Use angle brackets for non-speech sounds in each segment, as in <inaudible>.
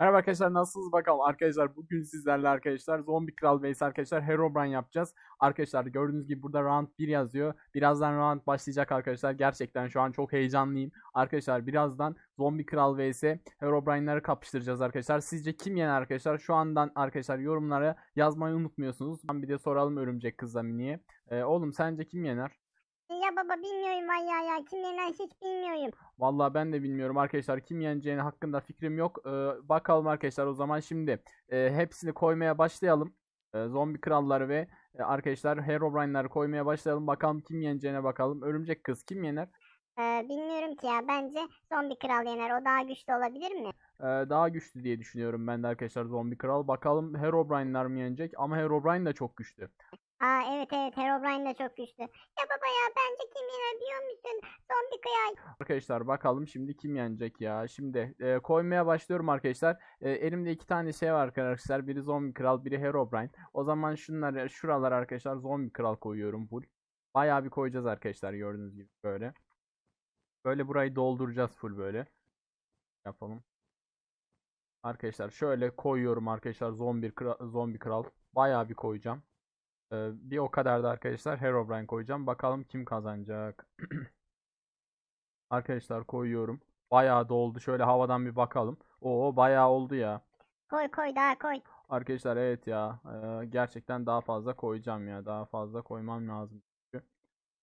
Merhaba arkadaşlar nasılsınız bakalım arkadaşlar bugün sizlerle arkadaşlar Zombi Kral vs arkadaşlar Herobrine yapacağız. Arkadaşlar gördüğünüz gibi burada round 1 yazıyor. Birazdan round başlayacak arkadaşlar. Gerçekten şu an çok heyecanlıyım. Arkadaşlar birazdan Zombi Kral vs Herobrine'ları kapıştıracağız arkadaşlar. Sizce kim yener arkadaşlar? Şu andan arkadaşlar yorumlara yazmayı unutmuyorsunuz. Bir de soralım örümcek kızla miniye. Ee, oğlum sence kim yener? Baba bilmiyorum vallahi ya. Kim yener hiç bilmiyorum. Vallahi ben de bilmiyorum arkadaşlar kim yeneceğini hakkında fikrim yok. Ee, bakalım arkadaşlar o zaman şimdi e, hepsini koymaya başlayalım. E, zombi kralları ve e, arkadaşlar Herobrine'ları koymaya başlayalım. Bakalım kim yeneceğine bakalım. Örümcek kız kim yener? Ee, bilmiyorum ki ya. Bence zombi kral yener. O daha güçlü olabilir mi? Ee, daha güçlü diye düşünüyorum ben de arkadaşlar zombi kral. Bakalım Herobrine'lar mı yenecek? Ama Herobrine de çok güçlü. Aa evet evet Herobrine de çok güçlü. Ya baba ya bence kim yener biliyor musun? Zombi kral. Arkadaşlar bakalım şimdi kim yenecek ya. Şimdi e, koymaya başlıyorum arkadaşlar. E, elimde iki tane şey var arkadaşlar. Biri zombi kral, biri Herobrine. O zaman şunları şuralar arkadaşlar zombi kral koyuyorum full. Bayağı bir koyacağız arkadaşlar gördüğünüz gibi böyle. Böyle burayı dolduracağız full böyle. Yapalım. Arkadaşlar şöyle koyuyorum arkadaşlar zombi kral, zombi kral. Bayağı bir koyacağım. Ee, bir o kadar da arkadaşlar Herobrine koyacağım. Bakalım kim kazanacak. <clears throat> Arkadaşlar koyuyorum. Bayağı doldu. Şöyle havadan bir bakalım. Oo bayağı oldu ya. Koy koy daha koy. Arkadaşlar evet ya. eee, gerçekten daha fazla koyacağım ya. Daha fazla koymam lazım. Çünkü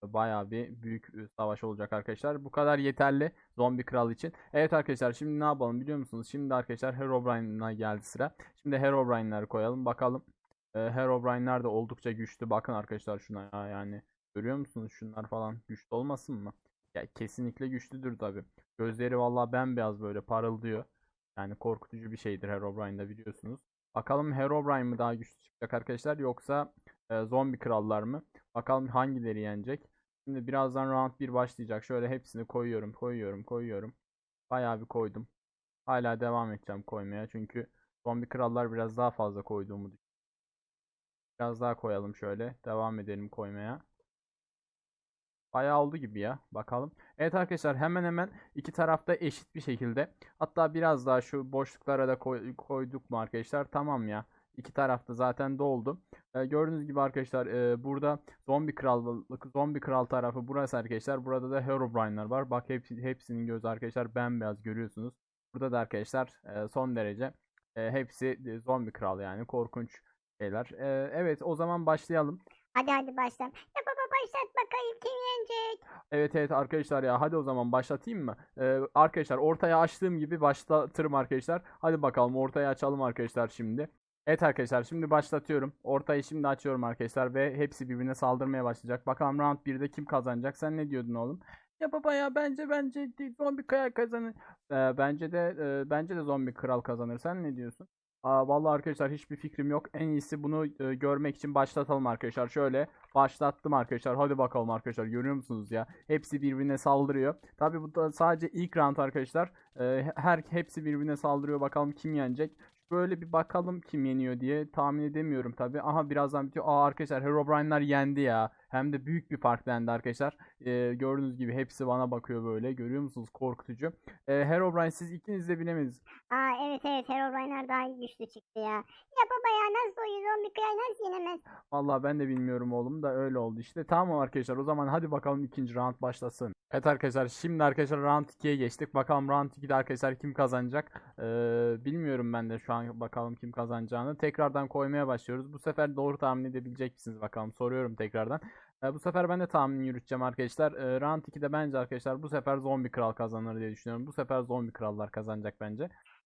bayağı bir büyük savaş olacak arkadaşlar. Bu kadar yeterli zombi kral için. Evet arkadaşlar şimdi ne yapalım biliyor musunuz? Şimdi arkadaşlar Herobrine'a geldi sıra. Şimdi Herobrine'ları koyalım. Bakalım. Eee Herobrine'ler de oldukça güçlü. Bakın arkadaşlar şuna ya yani. Görüyor musunuz şunlar falan güçlü olmasın mı? Ya kesinlikle güçlüdür tabi. Gözleri vallahi bembeyaz böyle parıldıyor. Yani korkutucu bir şeydir Herobrine'da biliyorsunuz. Bakalım Herobrine mi daha güçlü çıkacak arkadaşlar yoksa e, zombi krallar mı? Bakalım hangileri yenecek. Şimdi birazdan round 1 başlayacak. Şöyle hepsini koyuyorum, koyuyorum, koyuyorum. Bayağı bir koydum. Hala devam edeceğim koymaya çünkü zombi krallar biraz daha fazla koyduğumu düşünüyorum. Biraz daha koyalım şöyle. Devam edelim koymaya. Bayağı oldu gibi ya. Bakalım. Evet arkadaşlar hemen hemen iki tarafta eşit bir şekilde. Hatta biraz daha şu boşluklara da koy- koyduk mu arkadaşlar? Tamam ya. İki tarafta zaten doldu. Ee, gördüğünüz gibi arkadaşlar e, burada zombi krallık zombi kral tarafı burası arkadaşlar. Burada da Herobrine'lar var. Bak hepsi, hepsinin gözü arkadaşlar bembeyaz görüyorsunuz. Burada da arkadaşlar e, son derece e, hepsi e, zombi kral yani korkunç şeyler. E, evet o zaman başlayalım. Hadi hadi başla. Ya baba başlat bakayım kim yenecek? Evet evet arkadaşlar ya hadi o zaman başlatayım mı? Ee, arkadaşlar ortaya açtığım gibi başlatırım arkadaşlar. Hadi bakalım ortaya açalım arkadaşlar şimdi. Evet arkadaşlar şimdi başlatıyorum. Ortayı şimdi açıyorum arkadaşlar ve hepsi birbirine saldırmaya başlayacak. Bakalım round 1'de kim kazanacak? Sen ne diyordun oğlum? Ya baba ya bence bence zombi kaya kazanır. Ee, bence de e, bence de zombi kral kazanır. Sen ne diyorsun? Vallahi arkadaşlar hiçbir fikrim yok. En iyisi bunu e, görmek için başlatalım arkadaşlar. Şöyle başlattım arkadaşlar. Hadi bakalım arkadaşlar. Görüyor musunuz ya? Hepsi birbirine saldırıyor. Tabii bu da sadece ilk round arkadaşlar. E, her hepsi birbirine saldırıyor. Bakalım kim yenecek. Böyle bir bakalım kim yeniyor diye tahmin edemiyorum tabii. Aha birazdan bitiyor. Aa arkadaşlar Herobrine'lar yendi ya. Hem de büyük bir farkla yendi arkadaşlar. E, gördüğünüz gibi hepsi bana bakıyor böyle. Görüyor musunuz? Korkutucu. E, Herobrine siz ikiniz de bilemediniz. Aa evet evet Herobrine'ler daha güçlü çıktı ya. Ya baba ya nasıl o zombi kral nasıl yenemez? Vallahi ben de bilmiyorum oğlum da öyle oldu işte. Tamam arkadaşlar o zaman hadi bakalım ikinci round başlasın. Evet arkadaşlar şimdi arkadaşlar round 2'ye geçtik. Bakalım round 2'de arkadaşlar kim kazanacak? Ee, bilmiyorum ben de şu an bakalım kim kazanacağını. Tekrardan koymaya başlıyoruz. Bu sefer doğru tahmin edebilecek misiniz bakalım. Soruyorum tekrardan. Ee, bu sefer ben de tahmin yürüteceğim arkadaşlar. Ee, round 2'de bence arkadaşlar bu sefer zombi kral kazanır diye düşünüyorum. Bu sefer zombi krallar kazanacak bence.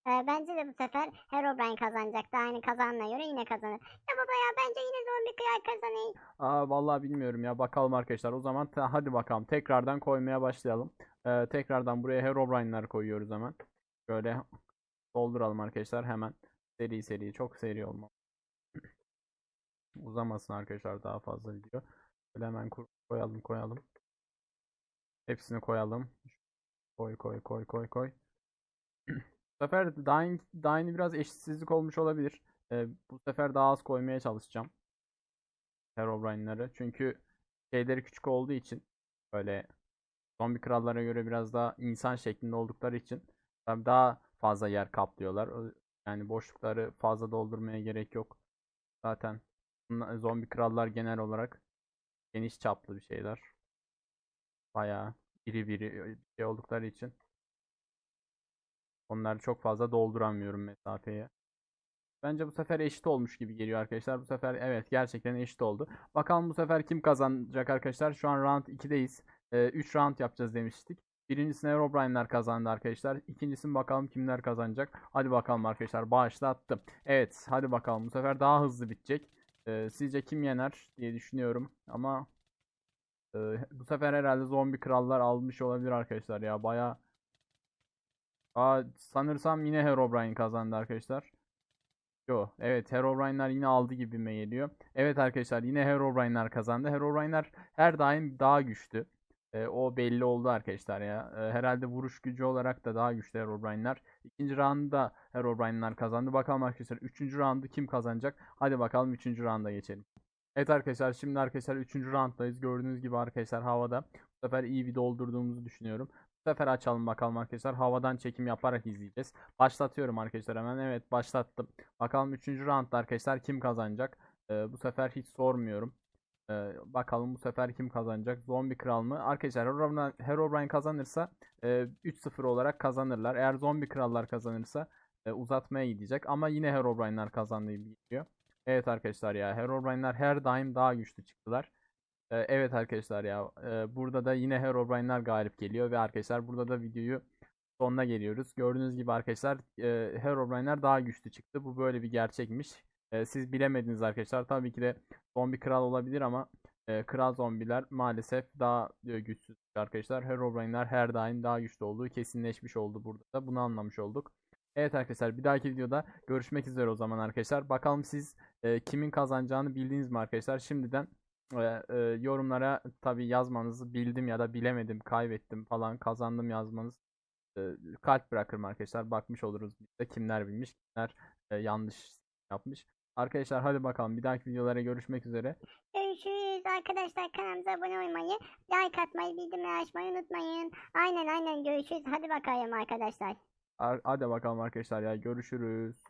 Ee, bence de bu sefer Herobrine kazanacak. Daha aynı kazanına göre yine kazanır. Ya baba ya bence yine zombi kral kazanır. Aa, vallahi bilmiyorum ya bakalım arkadaşlar. O zaman hadi bakalım tekrardan koymaya başlayalım. Ee, tekrardan buraya Herobrine'ler koyuyoruz hemen. Şöyle dolduralım arkadaşlar hemen. Seri seri çok seri olma. <clears throat> Uzamasın arkadaşlar daha fazla video. Böyle hemen koyalım koyalım. Hepsini koyalım. Koy koy koy koy koy. Bu sefer yeni biraz eşitsizlik olmuş olabilir. Ee, bu sefer daha az koymaya çalışacağım. Herobrine'ları. Çünkü şeyleri küçük olduğu için böyle zombi krallara göre biraz daha insan şeklinde oldukları için tabii daha fazla yer kaplıyorlar. Yani boşlukları fazla doldurmaya gerek yok. Zaten zombi krallar genel olarak geniş çaplı bir şeyler. Bayağı iri biri bir şey oldukları için onları çok fazla dolduramıyorum mesafeye. Bence bu sefer eşit olmuş gibi geliyor arkadaşlar. Bu sefer evet gerçekten eşit oldu. Bakalım bu sefer kim kazanacak arkadaşlar. Şu an round 2'deyiz. 3 round yapacağız demiştik. Birincisini Herobrine'ler kazandı arkadaşlar. İkincisini bakalım kimler kazanacak. Hadi bakalım arkadaşlar başlattım. Evet hadi bakalım bu sefer daha hızlı bitecek. Ee, sizce kim yener diye düşünüyorum. Ama e, <laughs> bu sefer herhalde zombi krallar almış olabilir arkadaşlar ya. Baya Aa, sanırsam yine Herobrine kazandı arkadaşlar. Yo, evet Herobrine'ler yine aldı gibime geliyor. Evet arkadaşlar yine Herobrine'ler kazandı. Herobrine'ler her daim daha güçlü. Ee, o belli oldu arkadaşlar ya. Ee, herhalde vuruş gücü olarak da daha güçlü Herobrine'ler. İkinci roundda Herobrine'ler kazandı. Bakalım arkadaşlar 3. roundu kim kazanacak? Hadi bakalım 3. rounda geçelim. Evet arkadaşlar şimdi arkadaşlar 3. rounddayız. Gördüğünüz gibi arkadaşlar havada. Bu sefer iyi bir doldurduğumuzu düşünüyorum. Bu sefer açalım bakalım arkadaşlar. Havadan çekim yaparak izleyeceğiz. Başlatıyorum arkadaşlar hemen. Evet başlattım. Bakalım 3. roundda arkadaşlar kim kazanacak? Ee, bu sefer hiç sormuyorum. Ee, bakalım bu sefer kim kazanacak? Zombi Kral mı? Arkadaşlar Herobrine, kazanırsa e, 3-0 olarak kazanırlar. Eğer Zombi Krallar kazanırsa e, uzatmaya gidecek. Ama yine Herobrine'ler kazandığı gibi geliyor. Evet arkadaşlar ya Herobrine'ler her daim daha güçlü çıktılar. Ee, evet arkadaşlar ya e, burada da yine Herobrine'ler galip geliyor ve arkadaşlar burada da videoyu sonuna geliyoruz. Gördüğünüz gibi arkadaşlar e, Herobrine'ler daha güçlü çıktı. Bu böyle bir gerçekmiş. E, siz bilemediniz arkadaşlar. Tabii ki de zombi kral olabilir ama e, kral zombiler maalesef daha e, güçsüz arkadaşlar. Herobrine'ler her daim daha güçlü olduğu kesinleşmiş oldu burada da. Bunu anlamış olduk. Evet arkadaşlar bir dahaki videoda görüşmek üzere o zaman arkadaşlar. Bakalım siz e, kimin kazanacağını bildiniz mi arkadaşlar? Şimdiden e, e, yorumlara tabi yazmanızı bildim ya da bilemedim, kaybettim falan, kazandım yazmanız e, kalp bırakırım arkadaşlar. Bakmış oluruz biz de kimler bilmiş, kimler e, yanlış yapmış. Arkadaşlar hadi bakalım bir dahaki videolara görüşmek üzere. Görüşürüz arkadaşlar kanalımıza abone olmayı, like atmayı, bildirimleri açmayı unutmayın. Aynen aynen görüşürüz. Hadi bakalım arkadaşlar. Ar- Hadi bakalım arkadaşlar ya görüşürüz.